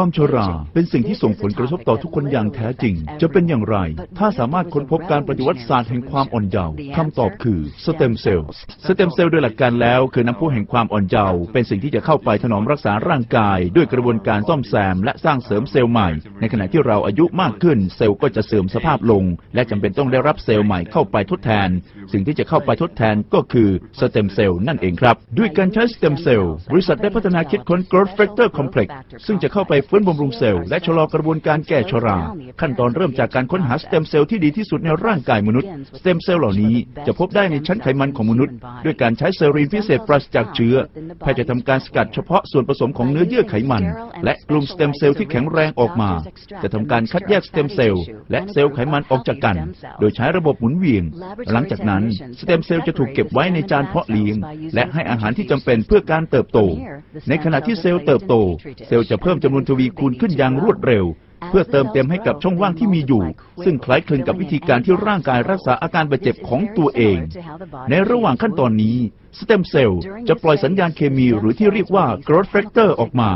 ความชราเป็นสิ่งที่ส่งผลกระทบต่อทุกคนอย่างแท้จริง จะเป็นอย่างไร ถ้าสามารถค้นพบการปฏิวัติศาสตร์แห่งความอ่อนเยาว์คำตอบคือสเต็มเซลล์สเต็มเซลล์โดยหลักการแล้วคือน้ำพุแห่งความอ่อนเยาว์เป็นสิ่งที่จะเข้าไปถนอมรักษาร่างกาย ด้วยกระบวนการซ่อมแซม และสร้างเสริมเซลล์ใหม่ ในขณะที่เราอายุมากขึ้น เซลล์ก็จะเสื่อมสภาพลง และจำเป็นต้องได้รับเซลล์ใหม่เข้าไปทดแทน สิ่งที่จะเข้าไปทดแทนก็คือสเต็มเซลล์นั่นเองครับ ด้วยการใช้สเต็มเซลล์บริษัทได้พัฒนาคิดค้น growth factor complex ซึ่งจะเข้าไปฟื้นบำรุงเซลล์และชะลอกระบวนการแก่ชรา ขั้นตอนเริ่มจากการค้นหาสเต็มเซลล์ที่ดีที่สุดในร่างกายมนุษย์ สเต็มเซลล์เหล่านี้จะพบได้ในชั้นไขมันของมนุษย์ ด้วยการใช้เซรีนพิเศษปราศจากเชื้อแพทย์จะทำการสกัดเฉพาะส่วนผสมของเนื้อเยื่อไขมัน และกลุ่มสเต็มเซลล์ที่แข็งแรงออกมา จะทำการคัดแยกสเต็มเซลล์และเซลล์ไขมันออกจากกัน โดยใช้ระบบหมุนเวียน หลังจากนั้นสเต็มเซลล์จะถูกเก็บไว้ในจานเพาะเลี้ยง และให้อาหารที่จำเป็นเพื่อการเติบโต ในขณะที่เซลล์เติบโต เซลล์จะเพิ่มจำนวนทวีคูณขึ้นอย่างรวดเร็ว เพื่อเติมเต็มให้กับช่องว่างที่มีอยู่ ซึ่งคล้ายคลึงกับวิธีการที่ร่างกายรักษาอาการบาดเจ็บของตัวเอง ในระหว่างขั้นตอนนี้สเต็มเซลล์จะปล่อยสัญญาณเคมีหรือที่เรียกว่า growth factor ออกมา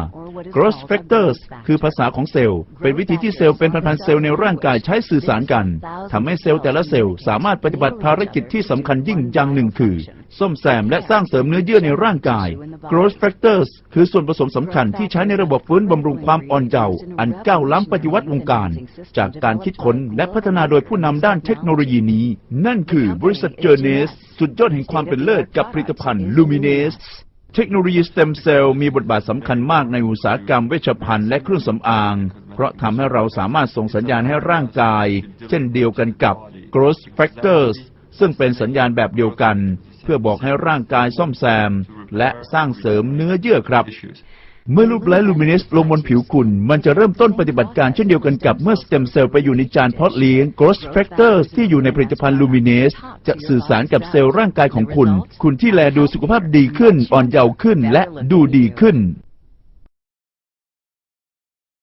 growth factors คือภาษาของเซลล์ เป็นวิธีที่เซลล์เป็นพันๆเซลล์ในร่างกายใช้สื่อสารกันทำให้เซลล์แต่ละเซลล์สามารถปฏิบัติภารกิจที่สำคัญยิ่งอย่างหนึ่งคือซ่อมแซมและสร้างเสริมเนื้อเยื่อในร่างกาย growth factors คือส่วนผสมสำคัญที่ใช้ในระบบฟื้นบำรุงความอ่อนเยาว์อันก้าวล้ำปฏิวัติวงการ จากการคิดค้นและพัฒนาโดยผู้นำด้านเทคโนโลยีนี้ นั่นคือบริษัทเจอร์เนสสุดยอดแห่งความเป็นเลิศกับผลิตภัณฑ์ลูมิเนส เทคโนโลยีสเต็มเซลล์มีบทบาทสำคัญมากในอุตสาหกรรมเวชภัณฑ์และเครื่องสำอาง เพราะทำให้เราสามารถส่งสัญญาณให้ร่างกาย เช่นเดียวกันกับ growth factors ซึ่งเป็นสัญญาณแบบเดียวกัน เพื่อบอกให้ร่างกายซ่อมแซม และสร้างเสริมเนื้อเยื่อครับ เมื่อรูปไลท์ลูมิเนสลงบนผิวคุณ มันจะเริ่มต้นปฏิบัติการเช่นเดียวกันกับเมื่อสเต็มเซลล์ไปอยู่ในจานเพาะเลี้ยง growth factors ที่อยู่ในผลิตภัณฑ์ลูมิเนสจะสื่อสารกับเซลล์ร่างกายของคุณ คุณที่แลดูสุขภาพดีขึ้น อ่อนเยาว์ขึ้น และดูดีขึ้น